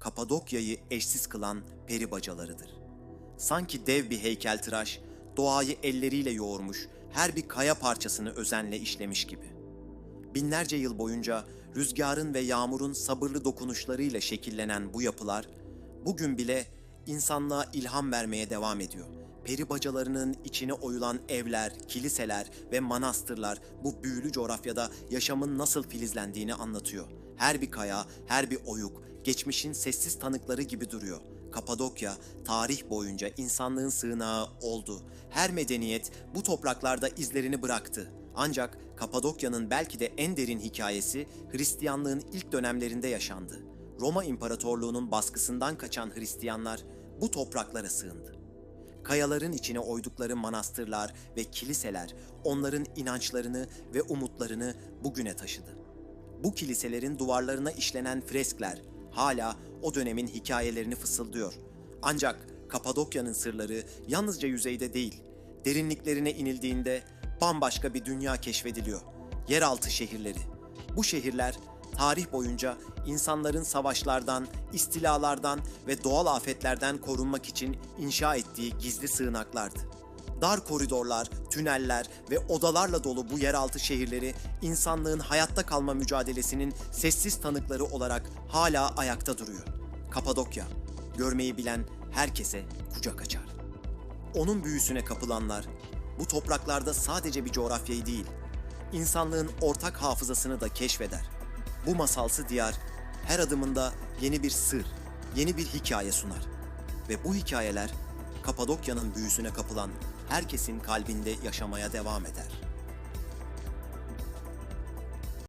Kapadokya'yı eşsiz kılan peri bacalarıdır. Sanki dev bir heykeltıraş, doğayı elleriyle yoğurmuş, her bir kaya parçasını özenle işlemiş gibi. Binlerce yıl boyunca rüzgarın ve yağmurun sabırlı dokunuşlarıyla şekillenen bu yapılar, bugün bile insanlığa ilham vermeye devam ediyor. Peri bacalarının içine oyulan evler, kiliseler ve manastırlar bu büyülü coğrafyada yaşamın nasıl filizlendiğini anlatıyor. Her bir kaya, her bir oyuk, geçmişin sessiz tanıkları gibi duruyor. Kapadokya tarih boyunca insanlığın sığınağı oldu. Her medeniyet bu topraklarda izlerini bıraktı. Ancak Kapadokya'nın belki de en derin hikayesi Hristiyanlığın ilk dönemlerinde yaşandı. Roma İmparatorluğu'nun baskısından kaçan Hristiyanlar bu topraklara sığındı. Kayaların içine oydukları manastırlar ve kiliseler onların inançlarını ve umutlarını bugüne taşıdı. Bu kiliselerin duvarlarına işlenen freskler hala o dönemin hikayelerini fısıldıyor. Ancak Kapadokya'nın sırları yalnızca yüzeyde değil, derinliklerine inildiğinde bambaşka bir dünya keşfediliyor. Yeraltı şehirleri. Bu şehirler tarih boyunca insanların savaşlardan, istilalardan ve doğal afetlerden korunmak için inşa ettiği gizli sığınaklardı. Dar koridorlar, tüneller ve odalarla dolu bu yeraltı şehirleri insanlığın hayatta kalma mücadelesinin sessiz tanıkları olarak hala ayakta duruyor. Kapadokya, görmeyi bilen herkese kucak açar. Onun büyüsüne kapılanlar bu topraklarda sadece bir coğrafyayı değil, insanlığın ortak hafızasını da keşfeder. Bu masalsı diyar her adımında yeni bir sır, yeni bir hikaye sunar. Ve bu hikayeler Kapadokya'nın büyüsüne kapılan herkesin kalbinde yaşamaya devam eder.